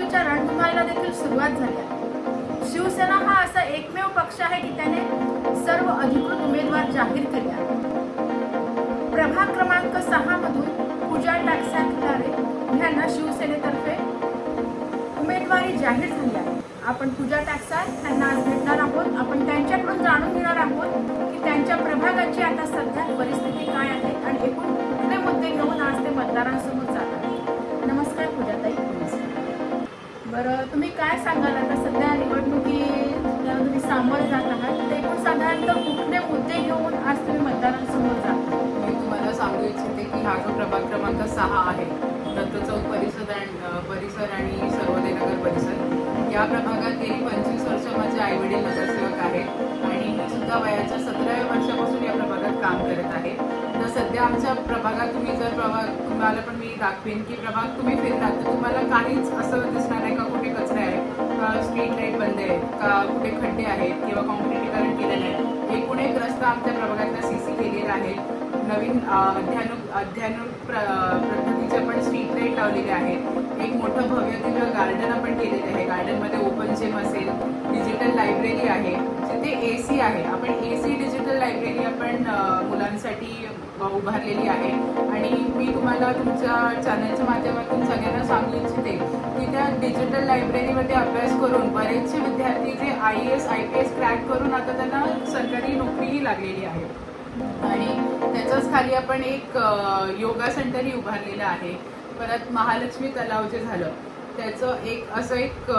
निवडणुकीच्या रणधुमाईला देखील सुरुवात झाली आहे. शिवसेना हा असा एकमेव पक्ष आहे की त्याने सर्व अधिकृत उमेदवार जाहीर केले आहेत. प्रभाग क्रमांक सहा मधून पूजा टाकसारे यांना शिवसेनेतर्फे उमेदवारी जाहीर झाली आहे. आपण पूजा टॅक्सा यांना आज भेटणार आहोत. आपण त्यांच्याकडून जाणून घेणार आहोत की त्यांच्या प्रभागाची आता सध्या परिस्थिती काय आहे आणि एकूण कुठले मुद्दे घेऊन आज ते मतदारांसमोर जातात तर तुम्ही काय सांगाल आता सध्या निवडणुकीला तुम्ही सामोरे जात आहात? तर एकूण साधारणतः कुठले मुद्दे घेऊन आज तुम्ही मतदारांसमोर जाता मी तुम्हाला सांगू इच्छिते की हा जो प्रभाग क्रमांक सहा आहे दत्त चौक परिसर अँड परिसर आणि सर्वोदय नगर परिसर या प्रभागात गेली पंचवीस वर्ष माझे आईवडील नगरसेवक आहेत आणि मी सुद्धा वयाच्या सतराव्या तर आमच्या प्रभागात तुम्ही जर प्रभाग तुम्हाला पण मी दाखवेन की प्रभाग तुम्ही फिरलात तर तुम्हाला काहीच असं दिसणार नाही का कुठे कचरे आहे? का स्ट्रीट लाइट बंद आहे? का कुठे खड्डे आहेत? किंवा कॉन्क्रिटीकरण केलेलं आहे? एकूण एक रस्ता आमच्या प्रभागातला सी सी केलेला आहे. नवीन अध्यानु अध्यानु प्र पद्धतीच्या पण स्ट्रीट लाइट लावलेले आहेत. एक मोठं भव्य दिव्य गार्डन आपण केलेलं आहे. गार्डनमध्ये ओपन जिम असेल डिजिटल लायब्ररी आहे. जिथे ए सी आहे. आपण ए सी डिजिटल लायब्ररी आपण मुलांसाठी उभारलेली आहे. आणि मी तुम्हाला तुमच्या चॅनलच्या माध्यमातून सगळ्यांना सांगू इच्छिते की त्या डिजिटल लायब्ररीमध्ये अभ्यास करून बरेचसे विद्यार्थी जे I A S I P S crack करून आता त्यांना सरकारी नोकरीही लागलेली आहे. आणि त्याच्याच खाली आपण एक योगा सेंटरही उभारलेलं आहे. परत महालक्ष्मी तलाव जे झालं त्याचं एक असं एक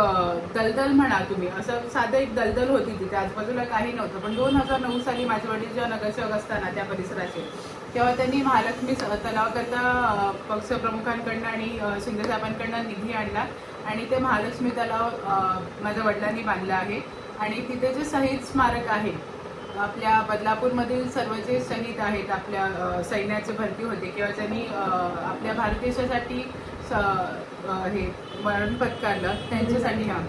दलदल म्हणा तुम्ही. असं साधं एक दलदल होती तिथे. आजूबाजूला काही नव्हतं. पण दोन हजार नऊ साली माझे वडील जेव्हा नगरसेवक असताना त्या परिसराचे तेव्हा त्यांनी महालक्ष्मी तलावाकरता पक्षप्रमुखांकडनं आणि शिंदेसाहेबांकडनं निधी आणला आणि ते महालक्ष्मी तलाव माझ्या वडिलांनी बांधलं आहे. आणि तिथे जे शहीद स्मारक आहे आपल्या बदलापूरमधील सर्व जे शहीद आहेत आपल्या सैन्याचे भरती होते किंवा ज्यांनी आपल्या भारत देशासाठी हे मरण पत्कारलं त्यांच्यासाठी हा.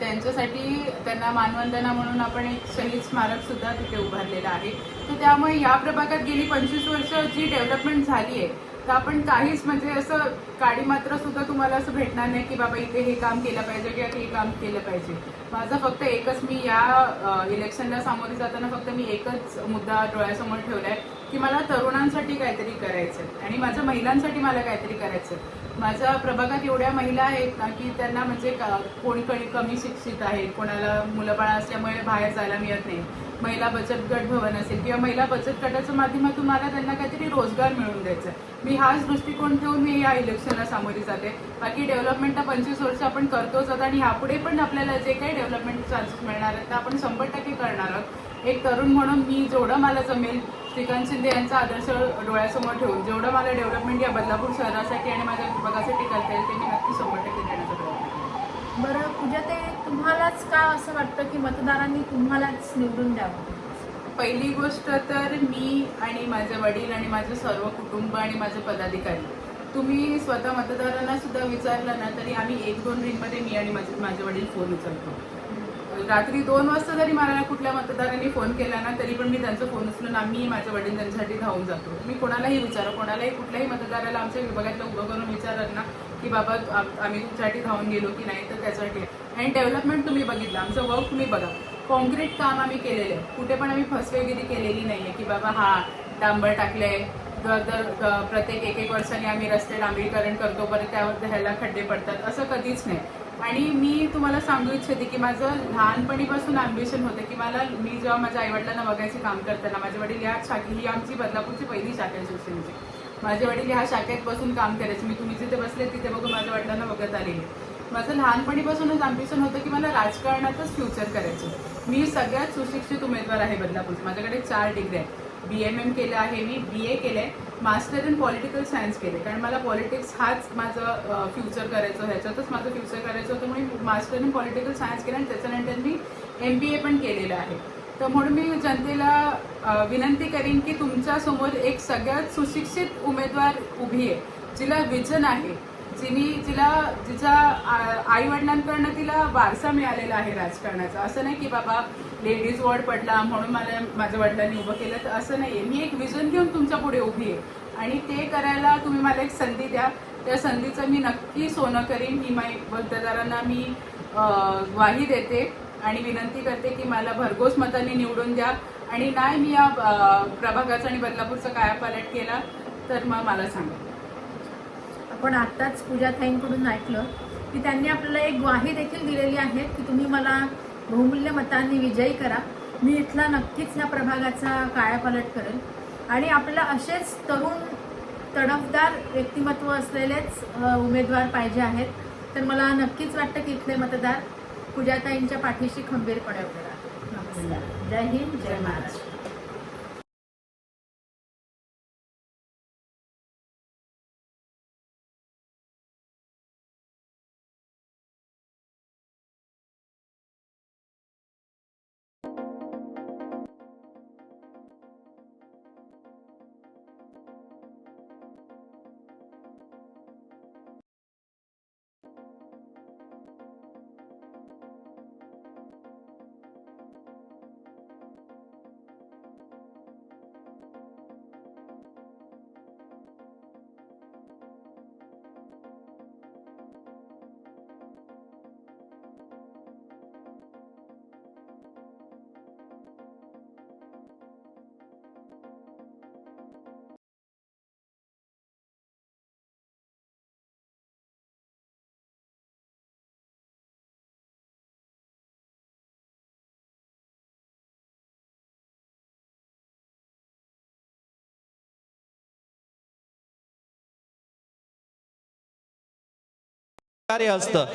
त्यांच्यासाठी त्यांना मानवंदना म्हणून आपण एक शहीद स्मारक सुद्धा तिथे उभारलेलं आहे. तर त्यामुळे या प्रभागात गेली पंचवीस वर्ष जी डेव्हलपमेंट झाली आहे तर आपण काहीच म्हणजे असं काडी मात्र सुद्धा तुम्हाला असं भेटणार नाही की बाबा इथे हे काम केलं पाहिजे किंवा हे काम केलं पाहिजे. माझं फक्त एकच मी या इलेक्शनला सामोरे जाताना फक्त मी एकच मुद्दा डोळ्यासमोर ठेवलाय की मला तरुणांसाठी काहीतरी करायचं आणि माझ्या महिलांसाठी मला काहीतरी करायचं माझ्या प्रभागात एवढ्या महिला आहेत ना की त्यांना म्हणजे का- कोणी कोणी कमी शिक्षित आहेत कोणाला मुलं बाळा असल्यामुळे बाहेर जायला मिळत नाही. महिला बचत गट भवन असेल किंवा महिला बचत गटाच्या माध्यमातून मला त्यांना काहीतरी रोजगार मिळवून द्यायचा आहे. मी हाच दृष्टिकोन ठेवून मी या इलेक्शनला सामोरी जाते. बाकी डेव्हलपमेंट तर पंचवीस वर्ष आपण करतोच आहोत आणि ह्यापुढे पण आपल्याला जे काही डेव्हलपमेंट चान्सेस मिळणार आहेत ते आपण शंभर टक्के करणार आहोत. एक तरुण म्हणून मी जेवढं मला जमेल श्रीकांत शिंदे यांचा आदर्श डोळ्यासमोर ठेवून जेवढं मला डेव्हलपमेंट या बदलापूर शहरासाठी आणि माझ्या विभागासाठी करता येईल ते मी नक्की शंभर टक्के देण्याचा प्रयत्न. बरं पूजा ते तुम्हालाच का असं वाटतं की मतदारांनी तुम्हालाच निवडून द्यावं पहिली गोष्ट तर मी आणि माझे वडील आणि माझे सर्व कुटुंब आणि माझे पदाधिकारी तुम्ही स्वतः मतदारांना सुद्धा विचारलं ना तरी आम्ही एक दोन रिंगमध्ये मी आणि माझे माझे वडील फोन उचलतो रात्री दोन वाजता जरी मला कुठल्या मतदारांनी फोन केला ना तरी पण मी त्यांचा फोन उचलून आम्ही माझ्या वडील त्यांच्यासाठी धावून जातो. मी कोणालाही विचारा कोणालाही कुठल्याही मतदाराला आमच्या विभागातलं उभं करून विचारत ना की बाबा आम्ही तुमच्यासाठी धावून गेलो की नाही तर त्याच्यासाठी आणि डेव्हलपमेंट तुम्ही बघितलं आमचं वर्क तुम्ही बघा. कॉन्क्रीट काम आम्ही केलेलं आहे. कुठे पण आम्ही फसवेगिरी केलेली नाही आहे की बाबा हा डांबर टाकलंय दर दर प्रत्येक एक एक वर्षाने आम्ही रस्ते डांबरीकरण करतो परत त्यावर ह्याला खड्डे पडतात असं कधीच नाही. आणि मी तुम्हाला सांगू इच्छिते की माझं लहानपणीपासून ॲम्बिशन होतं की मला मी जेव्हा माझ्या आईवडिलांना बघायचे काम करताना माझे वडील या शाखे ही आमची बदलापूरची पहिली शाखा आहे शिवसेनेची. माझे वडील ह्या शाखेत बसून काम करायचे. मी तुम्ही जिथे बसले तिथे बघून माझ्या वडिलांना बघत आलेले. माझं लहानपणीपासूनच ॲम्बिशन होतं की मला राजकारणातच फ्युचर करायचं. मी सगळ्यात सुशिक्षित उमेदवार आहे बदलापूर माझ्याकडे चार डिग्री आहेत. बी एम एम केलं आहे मी बी ए केलं आहे मास्टर इन पॉलिटिकल सायन्स केले कारण मला पॉलिटिक्स हाच माझं फ्युचर करायचं ह्याच्यातच माझं फ्युचर करायचं होतं म्हणून मी मास्टर इन पॉलिटिकल सायन्स केलं आणि त्याच्यानंतर मी एम बी ए पण केलेलं आहे. तर म्हणून मी जनतेला विनंती करीन की तुमच्यासमोर एक सगळ्यात सुशिक्षित उमेदवार उभी आहे जिला विजन आहे. जिनी तिला तिच्या आई वडिलांकडनं तिला वारसा मिळालेला आहे राजकारणाचा. असं नाही की बाबा लेडीज वॉर्ड पडला म्हणून मला माझ्या वडिलांनी उभं केलं तर असं नाही आहे मी एक विजन घेऊन तुमच्यापुढे उभी आहे. आणि ते करायला तुम्ही मला एक संधी द्या. त्या संधीचं मी नक्की सोनं करीन. ही माई मतदारांना मी ग्वाही देते आणि विनंती करते की मला भरघोस मताने निवडून द्या. आणि नाही मी या प्रभागाचा आणि बदलापूरचा कायापालट केला तर मग मला सांगा. आपण आत्ताच पूजाताईंकडून ऐकलं की त्यांनी आपल्याला एक ग्वाही देखील दिलेली आहे की तुम्ही मला बहुमूल्य मतांनी विजयी करा. मी इथला नक्कीच ह्या प्रभागाचा कायापालट करेल. आणि आपल्याला असेच तरुण तडफदार व्यक्तिमत्व असलेलेच उमेदवार पाहिजे आहेत. तर मला नक्कीच वाटतं की इथले मतदार पूजाताईंच्या पाठीशी खंबीरपणे उभे राहतात नमस्कार. जय हिंद जय महाराष्ट्र. कार्य असतं